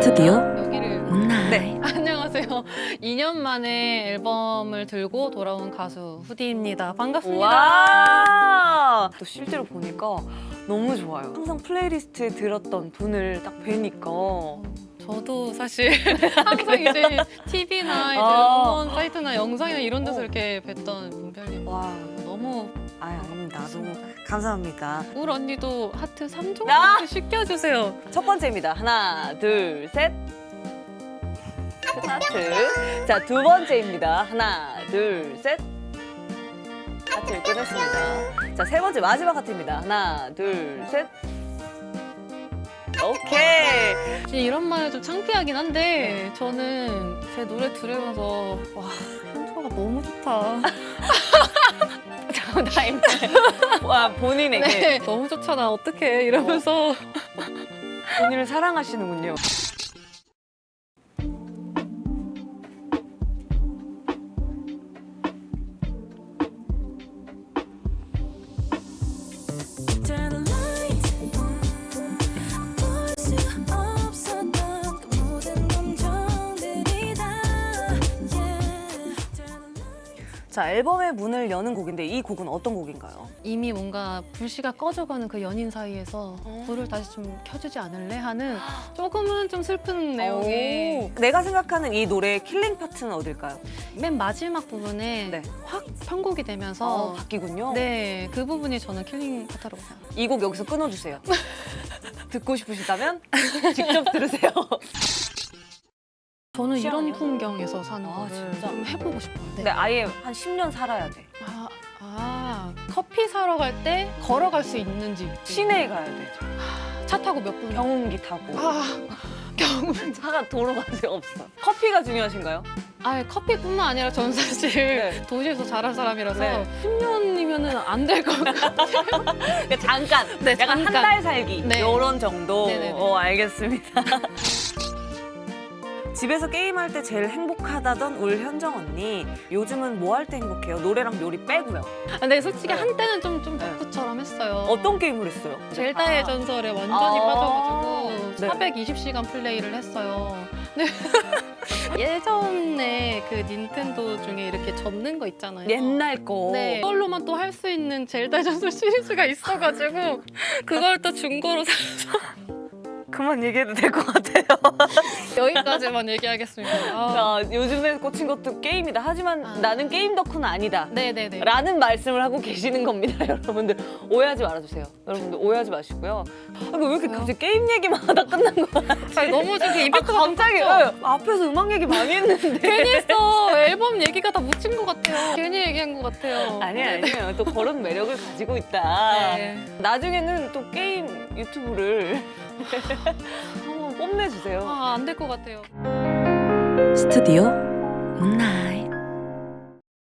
스튜디오 여기를 문나이 네. 안녕하세요. 2년 만에 앨범을 들고 돌아온 가수 후디입니다. 반갑습니다. 와! 또 실제로 보니까 너무 좋아요. 항상 플레이리스트에 들었던 분을 딱 뵈니까 저도 사실 항상 이제 TV나 이제 아. 음원 사이트나 영상이나 이런 데서 어. 이렇게 뵀던 문별님 와, 너무 아 아닙니다. 너무 감사합니다. 울 언니도 하트 3종 아! 하트 시켜주세요. 첫 번째입니다. 하나, 둘, 셋. 하트. 자, 두 번째입니다. 하나, 둘, 셋. 하트를 끊었습니다. 자, 세 번째 마지막 하트입니다. 하나, 둘, 셋. 오케이. 진짜 이런 말은 좀 창피하긴 한데 저는 제 노래 들으면서 와 현주가 너무 좋다. 타임. 와, 본인에게 네, 너무 좋잖아. 어떡해 이러면서 본인을 사랑하시는군요. 자, 앨범의 문을 여는 곡인데 이 곡은 어떤 곡인가요? 이미 뭔가 불씨가 꺼져가는 그 연인 사이에서 어. 불을 다시 좀 켜주지 않을래 하는 조금은 좀 슬픈 내용의 오. 내가 생각하는 이 노래의 킬링 파트는 어딜까요? 맨 마지막 부분에 네. 확 편곡이 어, 되면서 바뀌군요. 네, 그 부분이 저는 킬링 파트라고 생각해요. 이 곡 여기서 끊어주세요. 듣고 싶으시다면 직접 들으세요. 저는 이런 시원해요? 풍경에서 사는 아, 거를 진짜? 좀 해보고 싶어요. 네. 근데 아예 한 10년 살아야 돼. 아, 아, 커피 사러 갈 때 걸어갈 수 있는 집. 시내에 가야 돼. 차 타고 몇 분? 경운기 타고. 아, 경험. 차가 도로가 없어. 커피가 중요하신가요? 아, 커피뿐만 아니라 저는 사실 네. 도시에서 자란 사람이라서 네. 10년이면은 안 될 것 같아요. 그러니까 잠깐. 네, 약간 잠깐. 한 달 살기. 네. 이런 정도. 네네네. 어, 알겠습니다. 집에서 게임할 때 제일 행복하다던 울 현정 언니. 요즘은 뭐 할 때 행복해요? 노래랑 요리 빼고요. 아, 근데 솔직히 네. 한때는 좀, 좀 네. 덕후처럼 했어요. 어떤 게임을 했어요? 젤다의 아. 전설에 완전히 아. 빠져가지고 네. 420시간 플레이를 했어요. 네. 예전에 그 닌텐도 중에 이렇게 접는 거 있잖아요. 옛날 거. 네. 그걸로만 또 할 수 있는 젤다 전설 시리즈가 있어가지고 그걸 또 중고로 사서 그만 얘기해도 될 것 같아요. 여기까지만 얘기하겠습니다. 아. 자, 요즘에 꽂힌 것도 게임이다. 하지만 아. 나는 게임 덕후는 아니다. 네네네. 라는 말씀을 하고 계시는 겁니다, 여러분들. 오해하지 말아주세요. 여러분들 오해하지 마시고요. 아, 왜 이렇게 왜요? 갑자기 게임 얘기만 하다 끝난 거야? 아니, 너무 지금 아, 임팩트가 갑자기 죠 예, 앞에서 음악 얘기 많이 했는데. 괜히 했어. 앨범 얘기가 다 묻힌 것 같아요. 괜히 얘기한 것 같아요. 아니에요, 아니에요. 또 그런 매력을 가지고 있다. 네. 나중에는 또 게임 유튜브를 뽐내주세요. 아, 안 될 것 같아요. 스튜디오 문나이